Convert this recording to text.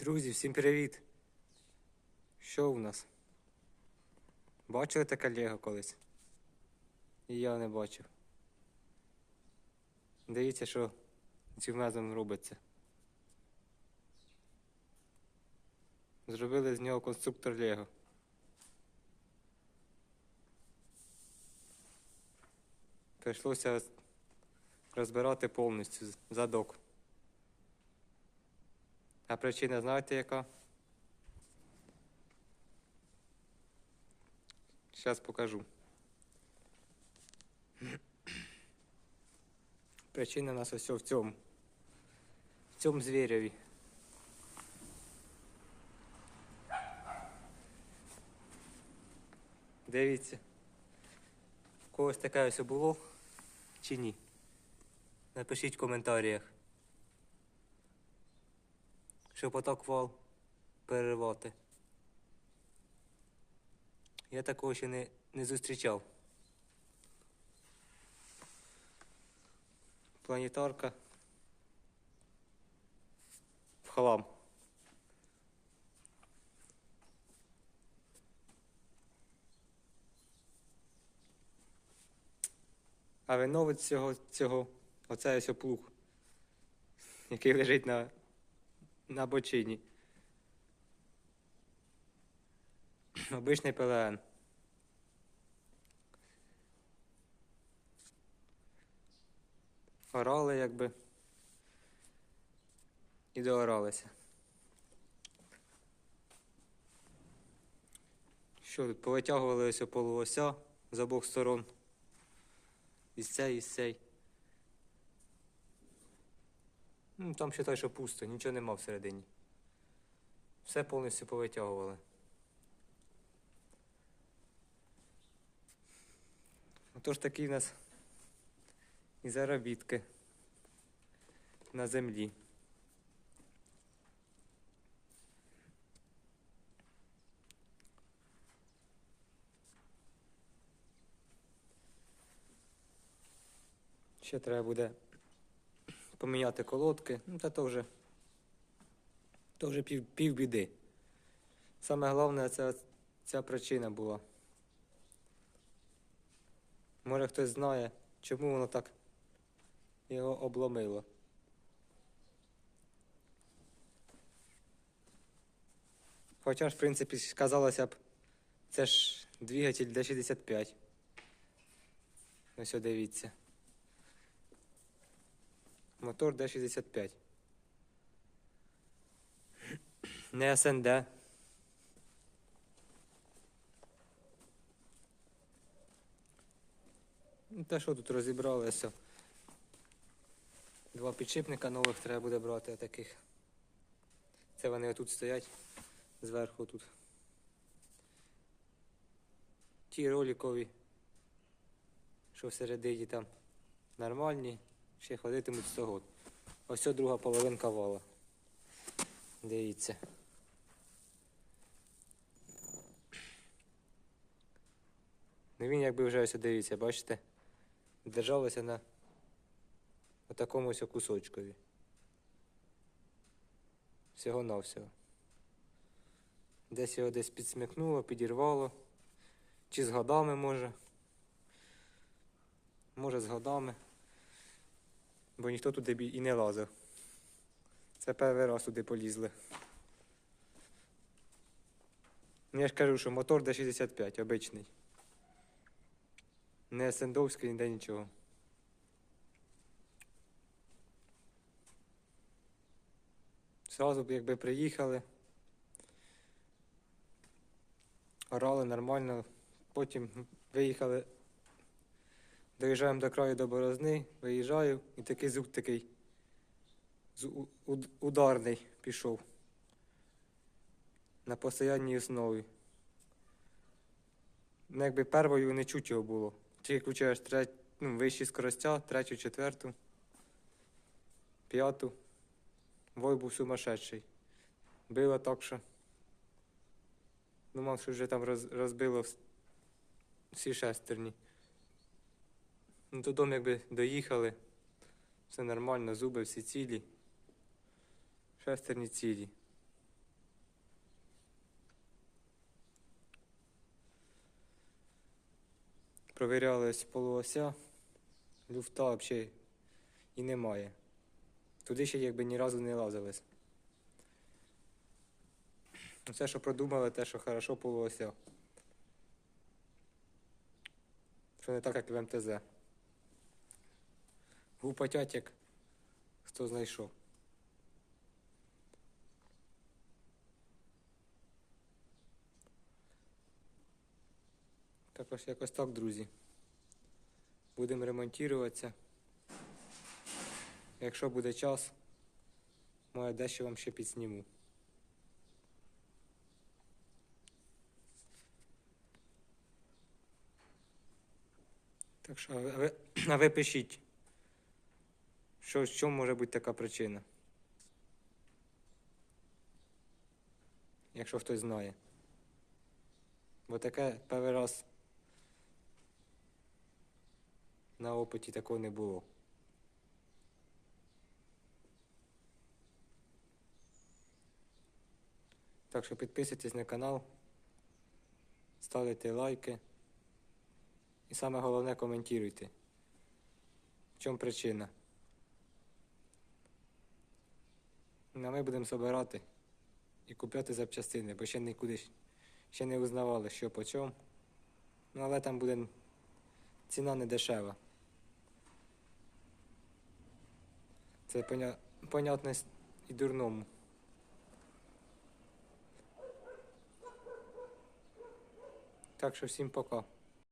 Друзі, всім привіт! Що у нас? Бачили таке Лего колись? І я не бачив. Дивіться, що цим мезом робиться. Зробили з нього конструктор Лего. Прийшлося розбирати повністю задок. А причина знаєте яка? Зараз покажу. Причина у нас ось в цьому. В цьому звіряві. Дивіться. У когось таке ось було чи ні? Напишіть в коментарях. Щоб отак вал переривати. Я такого ще не, не зустрічав. Планетарка. В хлам. А виновець цього, цього, оце ось плуг, який лежить на, на бочині. Обичний ПЛН. Орали якби. І дооралися. Що тут? Повитягували ось полуося з обох сторон. Із цей, із цей. Ну, там считай, що пусто, нічого нема всередині. Все повністю повитягували. Отож такі в нас і заробітки на землі. Ще треба буде поміняти колодки, ну та то вже, то вже пів, пів біди. Саме головне це ця причина була. Може хтось знає, чому воно так його обломило. Хоча ж, в принципі, казалося б, це ж двигатель D65. Ось дивіться. Мотор D65. Не СНД. Ну, Те, що тут розібралося. Два підшипника нових треба буде брати таких. Це вони отут стоять зверху тут. Ті роликові, що всередині там нормальні, ще ходитимуть 100 год. Ось друга половинка вала. Дивіться. Ну він якби вже ось дивіться, бачите? Держалося на такому ось кусочкові. Всього навсього. Десь його десь підсмикнуло, підірвало. Чи з годами може. Може з годами. Бо ніхто туди і не лазив. Це перший раз туди полізли. Ну, Я ж кажу, що мотор D65 обичний. Не сендовський, ніде нічого. Сразу б якби приїхали. Орали нормально. Потім виїхали. Доїжджаємо до краю до борозни, виїжджаю, і такий звук такий ударний пішов. На постійній основі. Ну, якби первою не чуть його було. Тільки включаєш треть, ну, вищі скоростя, третю, четверту, п'яту. Вой був сумасшедший. Било так, що. Думав, що вже там роз, розбило всі шестерні. Ну, Додому якби доїхали. Все нормально, зуби всі цілі. Шестерні цілі. Провіряли ось полуося, люфта взагалі і немає. Туди ще якби ні разу не лазились. Все, ну, що продумали, те, що хорошо полуося. Що не так, як в МТЗ. Гупотять, як хто знайшов. Також якось так, друзі. Будемо ремонтуватися. Якщо буде час, може дещо вам ще підсніму. Так що, а ви, а ви пишіть, що, чому може бути така причина. Якщо хтось знає. Бо таке перший раз на опиті такого не було. Так що підписуйтесь на канал, ставте лайки і саме головне коментуйте. В чому причина? Ну, А ми будемо збирати і купляти запчастини, бо ще нікуди ще не узнавали, що по чому. Ну, але там буде ціна не дешева. Це поня... понятно і дурному. Так що всім пока.